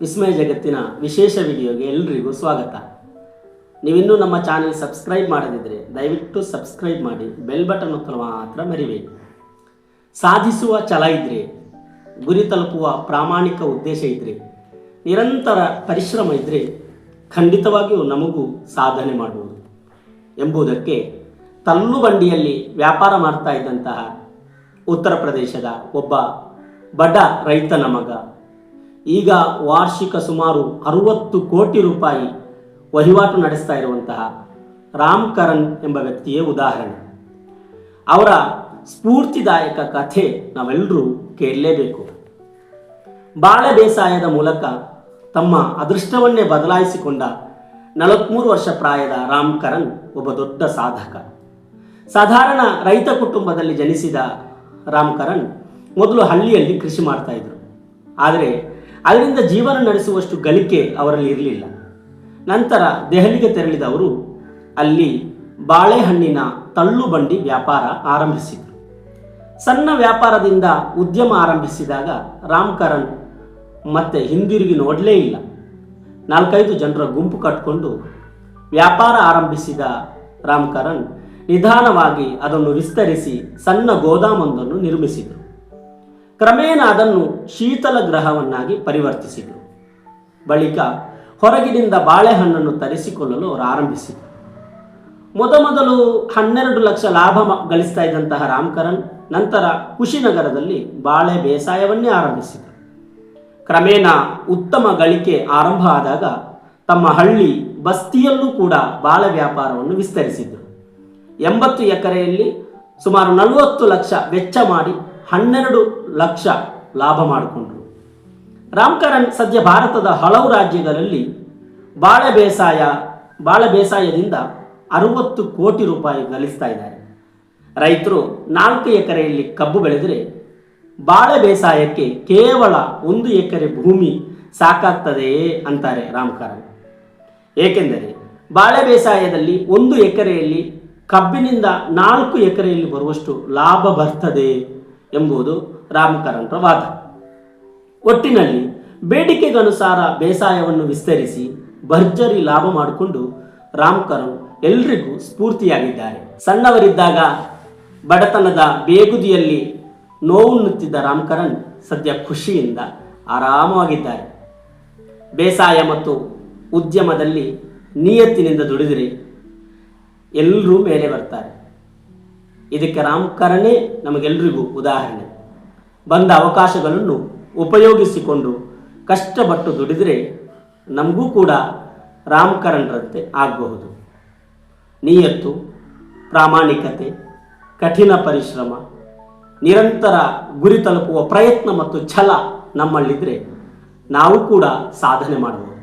ವಿಸ್ಮಯ ಜಗತ್ತಿನ ವಿಶೇಷ ವಿಡಿಯೋಗೆ ಎಲ್ರಿಗೂ ಸ್ವಾಗತ. ನೀವಿನ್ನೂ ನಮ್ಮ ಚಾನೆಲ್ ಸಬ್ಸ್ಕ್ರೈಬ್ ಮಾಡದಿದ್ದರೆ ದಯವಿಟ್ಟು ಸಬ್ಸ್ಕ್ರೈಬ್ ಮಾಡಿ, ಬೆಲ್ ಬಟನ್ ಒತ್ತಲು ಮಾತ್ರ ಮರಿಬೇಡಿ. ಸಾಧಿಸುವ ಛಲ ಇದ್ದರೆ ಗುರಿ ತಲುಪುವ ಪ್ರಾಮಾಣಿಕ ಉದ್ದೇಶ ಇದ್ದರೆ ನಿರಂತರ ಪರಿಶ್ರಮ ಇದ್ದರೆ ಖಂಡಿತವಾಗಿಯೂ ನಮಗೂ ಸಾಧನೆ ಮಾಡುವುದು ಎಂಬುದಕ್ಕೆ ತಲ್ಲು ಬಂಡಿಯಲ್ಲಿ ವ್ಯಾಪಾರ ಮಾಡ್ತಾ ಇದ್ದಂತಹ ಉತ್ತರ ಪ್ರದೇಶದ ಒಬ್ಬ ಬಡ ರೈತನ ಮಗ ಈಗ ವಾರ್ಷಿಕ ಸುಮಾರು ಅರುವತ್ತು ಕೋಟಿ ರೂಪಾಯಿ ವಹಿವಾಟು ನಡೆಸ್ತಾ ಇರುವಂತಹ ರಾಮ್ ಕರಣ್ ಎಂಬ ವ್ಯಕ್ತಿಯೇ ಉದಾಹರಣೆ. ಅವರ ಸ್ಫೂರ್ತಿದಾಯಕ ಕಥೆ ನಾವೆಲ್ಲರೂ ಕೇಳಲೇಬೇಕು. ಬಾಳೆ ಬೇಸಾಯದ ಮೂಲಕ ತಮ್ಮ ಅದೃಷ್ಟವನ್ನೇ ಬದಲಾಯಿಸಿಕೊಂಡ ನಲವತ್ತ್ಮೂರು ವರ್ಷ ಪ್ರಾಯದ ರಾಮ್ ಕರಣ್ ಒಬ್ಬ ದೊಡ್ಡ ಸಾಧಕ. ಸಾಧಾರಣ ರೈತ ಕುಟುಂಬದಲ್ಲಿ ಜನಿಸಿದ ರಾಮ್ ಕರಣ್ ಮೊದಲು ಹಳ್ಳಿಯಲ್ಲಿ ಕೃಷಿ ಮಾಡ್ತಾ ಇದ್ರು. ಆದರೆ ಅದರಿಂದ ಜೀವನ ನಡೆಸುವಷ್ಟು ಗಳಿಕೆ ಅವರಲ್ಲಿ ಇರಲಿಲ್ಲ. ನಂತರ ದೆಹಲಿಗೆ ತೆರಳಿದ ಅವರು ಅಲ್ಲಿ ಬಾಳೆಹಣ್ಣಿನ ತಳ್ಳು ಬಂಡಿ ವ್ಯಾಪಾರ ಆರಂಭಿಸಿದರು. ಸಣ್ಣ ವ್ಯಾಪಾರದಿಂದ ಉದ್ಯಮ ಆರಂಭಿಸಿದಾಗ ರಾಮ್ ಕರಣ್ ಮತ್ತೆ ಹಿಂದಿರುಗಿ ನೋಡಲೇ ಇಲ್ಲ. ನಾಲ್ಕೈದು ಜನರ ಗುಂಪು ಕಟ್ಟಿಕೊಂಡು ವ್ಯಾಪಾರ ಆರಂಭಿಸಿದ ರಾಮ್ ಕರಣ್ ನಿಧಾನವಾಗಿ ಅದನ್ನು ವಿಸ್ತರಿಸಿ ಸಣ್ಣ ಗೋದಾಮೊಂದನ್ನು ನಿರ್ಮಿಸಿದರು. ಕ್ರಮೇಣ ಅದನ್ನು ಶೀತಲ ಗ್ರಹವನ್ನಾಗಿ ಪರಿವರ್ತಿಸಿದರು. ಬಳಿಕ ಹೊರಗಿನಿಂದ ಬಾಳೆಹಣ್ಣನ್ನು ತರಿಸಿಕೊಳ್ಳಲು ಅವರು ಆರಂಭಿಸಿದರು. ಮೊದಮೊದಲು ಹನ್ನೆರಡು ಲಕ್ಷ ಲಾಭ ಗಳಿಸ್ತಾ ಇದ್ದಂತಹ ರಾಮ್ಕರಣ್ ನಂತರ ಕುಶಿನಗರದಲ್ಲಿ ಬಾಳೆ ಬೇಸಾಯವನ್ನೇ ಆರಂಭಿಸಿದರು. ಕ್ರಮೇಣ ಉತ್ತಮ ಗಳಿಕೆ ಆರಂಭ ಆದಾಗ ತಮ್ಮ ಹಳ್ಳಿ ಬಸ್ತಿಯಲ್ಲೂ ಕೂಡ ಬಾಳೆ ವ್ಯಾಪಾರವನ್ನು ವಿಸ್ತರಿಸಿದರು ಎಂಬತ್ತು ಎಕರೆಯಲ್ಲಿ ಸುಮಾರು ನಲವತ್ತು ಲಕ್ಷ ವೆಚ್ಚ ಮಾಡಿ ಹನ್ನೆರಡು ಲಕ್ಷ ಲಾಭ ಮಾಡಿಕೊಂಡ್ರು. ರಾಮ್ಕರಣ್ ಸದ್ಯ ಭಾರತದ ಹಲವು ರಾಜ್ಯಗಳಲ್ಲಿ ಬಾಳೆ ಬೇಸಾಯ, ಬಾಳೆ ಬೇಸಾಯದಿಂದ ಅರುವತ್ತು ಕೋಟಿ ರೂಪಾಯಿ ಗಳಿಸ್ತಾ ಇದ್ದಾರೆ. ರೈತರು ನಾಲ್ಕು ಎಕರೆಯಲ್ಲಿ ಕಬ್ಬು ಬೆಳೆದರೆ ಬಾಳೆ ಬೇಸಾಯಕ್ಕೆ ಕೇವಲ ಒಂದು ಎಕರೆ ಭೂಮಿ ಸಾಕಾಗ್ತದೆಯೇ ಅಂತಾರೆ ರಾಮ್ಕರಣ್. ಏಕೆಂದರೆ ಬಾಳೆ ಬೇಸಾಯದಲ್ಲಿ ಒಂದು ಎಕರೆಯಲ್ಲಿ ಕಬ್ಬಿನಿಂದ ನಾಲ್ಕು ಎಕರೆಯಲ್ಲಿ ಬರುವಷ್ಟು ಲಾಭ ಬರ್ತದೆ. ಎಂಬುದು ರಾಮಕರಣರ ವಾದ ಒಟ್ಟಿನಲ್ಲಿ ಬೇಡಿಕೆಗನುಸಾರ ಬೇಸಾಯವನ್ನು ವಿಸ್ತರಿಸಿ ಭರ್ಜರಿ ಲಾಭ ಮಾಡಿಕೊಂಡು ರಾಮಕರಣ್ ಎಲ್ರಿಗೂ ಸ್ಫೂರ್ತಿಯಾಗಿದ್ದಾರೆ. ಸಣ್ಣವರಿದ್ದಾಗ ಬಡತನದ ಬೇಗುದಿಯಲ್ಲಿ ನೋವುಣ್ಣುತ್ತಿದ್ದ ರಾಮಕರಣ್ ಸದ್ಯ ಖುಷಿಯಿಂದ ಆರಾಮವಾಗಿದ್ದಾರೆ. ಬೇಸಾಯ ಮತ್ತು ಉದ್ಯಮದಲ್ಲಿ ನಿಯತ್ತಿನಿಂದ ದುಡಿದರೆ. ಎಲ್ಲರೂ ಮೇಲೆ ಬರ್ತಾರೆ. ಇದಕ್ಕೆ ರಾಮಕರಣೇ ನಮಗೆಲ್ರಿಗೂ ಉದಾಹರಣೆ. ಬಂದ ಅವಕಾಶಗಳನ್ನು ಉಪಯೋಗಿಸಿಕೊಂಡು ಕಷ್ಟಪಟ್ಟು ದುಡಿದರೆ ನಮಗೂ ಕೂಡ ರಾಮಕರಣರಂತೆ ಆಗಬಹುದು. ನಿಯತ್ತು, ಪ್ರಾಮಾಣಿಕತೆ, ಕಠಿಣ ಪರಿಶ್ರಮ, ನಿರಂತರ ಗುರಿ ತಲುಪುವ ಪ್ರಯತ್ನ ಮತ್ತು ಛಲ ನಮ್ಮಲ್ಲಿದ್ದರೆ ನಾವು ಕೂಡ ಸಾಧನೆ ಮಾಡಬಹುದು.